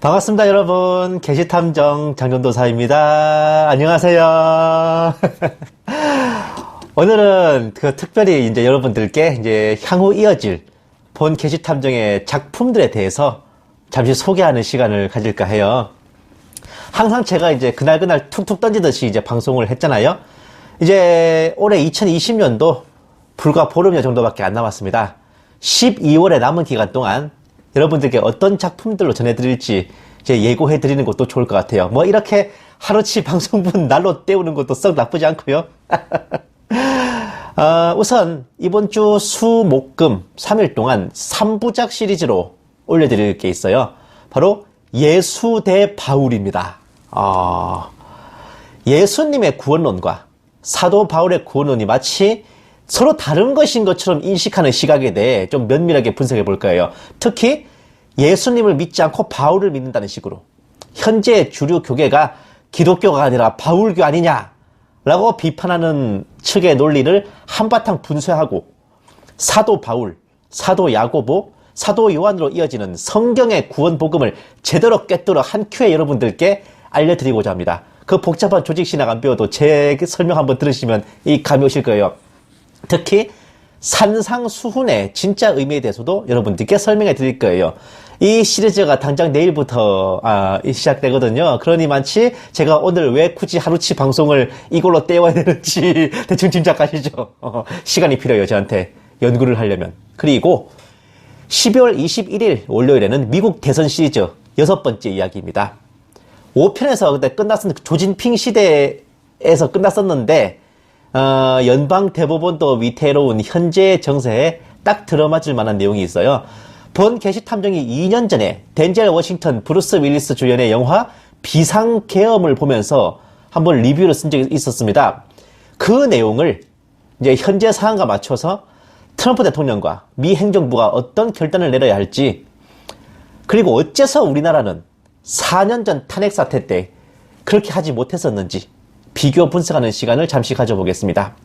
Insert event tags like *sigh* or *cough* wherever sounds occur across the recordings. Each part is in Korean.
반갑습니다, 여러분. 게시탐정 장전도사입니다. 안녕하세요. *laughs* 오늘은 그 특별히 이제 여러분들께 이제 향후 이어질 본 게시탐정의 작품들에 대해서 잠시 소개하는 시간을 가질까 해요. 항상 제가 이제 그날그날 툭툭 던지듯이 이제 방송을 했잖아요. 이제 올해 2020년도 불과 보름여 정도밖에 안 남았습니다. 12월에 남은 기간 동안 여러분들께 어떤 작품들로 전해드릴지 이제 예고해드리는 것도 좋을 것 같아요. 뭐 이렇게 하루치 *laughs* 방송분 날로 때우는 것도 썩 나쁘지 않고요. 어, *laughs* 우선 이번 주 수, 목, 금 3일 동안 3부작 시리즈로 올려드릴 게 있어요. 바로 예수 대 바울입니다. 어, 예수님의 구원론과 사도 바울의 구원론이 마치 서로 다른 것인 것처럼 인식하는 시각에 대해 좀 면밀하게 분석해 볼 거예요. 특히 예수님을 믿지 않고 바울을 믿는다는 식으로 현재 주류 교계가 기독교가 아니라 바울교 아니냐라고 비판하는 측의 논리를 한바탕 분쇄하고 사도 바울, 사도 야고보, 사도 요한으로 이어지는 성경의 구원 복음을 제대로 꿰뚫어 한 큐에 여러분들께 알려드리고자 합니다. 그 복잡한 조직 신학 안 배워도 제 설명 한번 들으시면 이 감이 오실 거예요. 특히 산상수훈의 진짜 의미에 대해서도 여러분들께 설명해 드릴 거예요. 이 시리즈가 당장 내일부터 아, 시작되거든요. 그러니 많지 제가 오늘 왜 굳이 하루치 방송을 이걸로 떼어야 되는지 *laughs* 대충 짐작하시죠. 어, 시간이 필요해요, 저한테. 연구를 하려면. 그리고 12월 21일 월요일에는 미국 대선 시리즈 여섯 번째 이야기입니다. 5편에서 그때 끝났었는 조진핑 시대에서 끝났었는데 어, 연방 대법원도 위태로운 현재 정세에 딱 들어맞을 만한 내용이 있어요. 본 게시 탐정이 2년 전에 덴젤 워싱턴 브루스 윌리스 주연의 영화 비상계엄을 보면서 한번 리뷰를 쓴 적이 있었습니다. 그 내용을 이제 현재 상황과 맞춰서 트럼프 대통령과 미 행정부가 어떤 결단을 내려야 할지 그리고 어째서 우리나라는 4년 전 탄핵 사태 때 그렇게 하지 못했었는지 비교 분석하는 시간을 잠시 가져보겠습니다.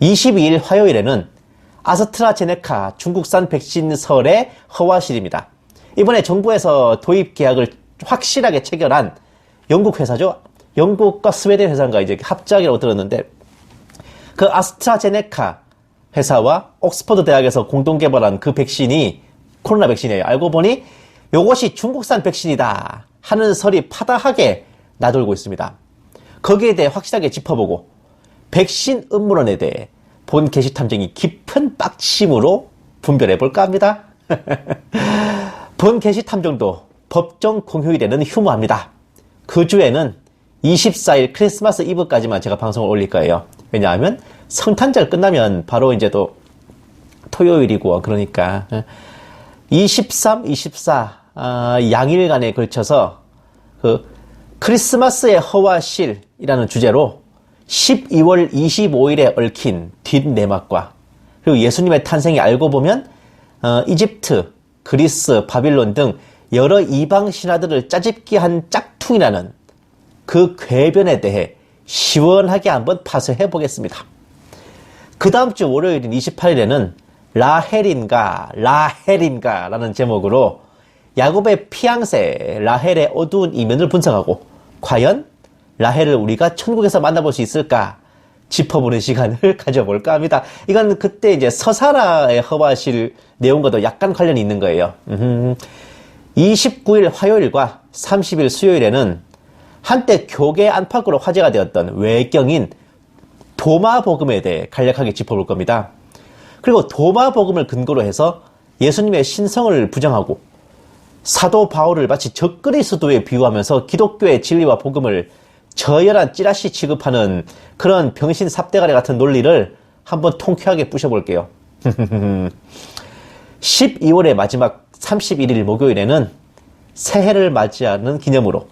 22일 화요일에는 아스트라제네카 중국산 백신 설의 허와실입니다. 이번에 정부에서 도입 계약을 확실하게 체결한 영국 회사죠. 영국과 스웨덴 회사인가 이제 합작이라고 들었는데 그 아스트라제네카 회사와 옥스퍼드 대학에서 공동 개발한 그 백신이 코로나 백신이에요. 알고 보니 이것이 중국산 백신이다 하는 설이 파다하게 나돌고 있습니다. 거기에 대해 확실하게 짚어보고 백신 음모론에 대해 본 게시 탐정이 깊은 빡침으로 분별해 볼까 합니다. *laughs* 본 게시 탐정도 법정 공휴일에는 휴무합니다. 그 주에는 24일 크리스마스 이브까지만 제가 방송을 올릴 거예요. 왜냐하면 성탄절 끝나면 바로 이제 또 토요일이고 그러니까 23, 24 아, 양일간에 걸쳐서 그 크리스마스의 허와 실 이라는 주제로 12월 25일에 얽힌 뒷내막과 그리고 예수님의 탄생이 알고 보면 어, 이집트, 그리스, 바빌론 등 여러 이방 신화들을 짜집기 한 짝퉁이라는 그 궤변에 대해 시원하게 한번 파쇄해 보겠습니다. 그 다음 주 월요일인 28일에는 라헬인가 라헬인가 라는 제목으로 야곱의 피앙새 라헬의 어두운 이면을 분석하고 과연 라헬을 우리가 천국에서 만나볼 수 있을까 짚어보는 시간을 *laughs* 가져볼까 합니다. 이건 그때 이제 서사라의 허바실 내용과도 약간 관련이 있는 거예요. 29일 화요일과 30일 수요일에는 한때 교계 안팎으로 화제가 되었던 외경인 도마복음에 대해 간략하게 짚어볼 겁니다. 그리고 도마복음을 근거로 해서 예수님의 신성을 부정하고 사도 바울을 마치 적그리스도에 비유하면서 기독교의 진리와 복음을 저열한 찌라시 취급하는 그런 병신 삽대가리 같은 논리를 한번 통쾌하게 부셔볼게요. *laughs* 12월의 마지막 31일 목요일에는 새해를 맞이하는 기념으로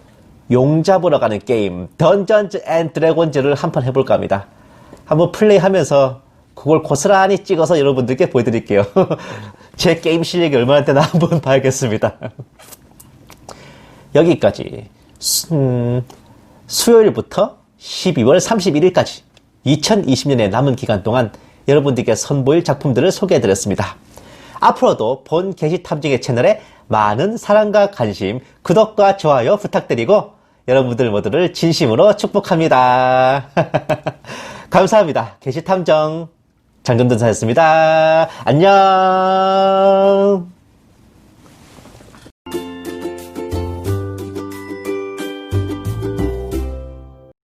용 잡으러 가는 게임 던전즈 앤 드래곤즈를 한판 해볼까 합니다. 한번 플레이하면서 그걸 고스란히 찍어서 여러분들께 보여드릴게요. *laughs* 제 게임 실력이 얼마나 되나 한번 *laughs* 봐야겠습니다. 여기까지 음, 수요일부터 12월 31일까지 2020년에 남은 기간 동안 여러분들께 선보일 작품들을 소개해드렸습니다. 앞으로도 본 게시 탐정의 채널에 많은 사랑과 관심, 구독과 좋아요 부탁드리고 여러분들 모두를 진심으로 축복합니다. *laughs* 감사합니다. 게시 탐정 장전전사였습니다. 안녕.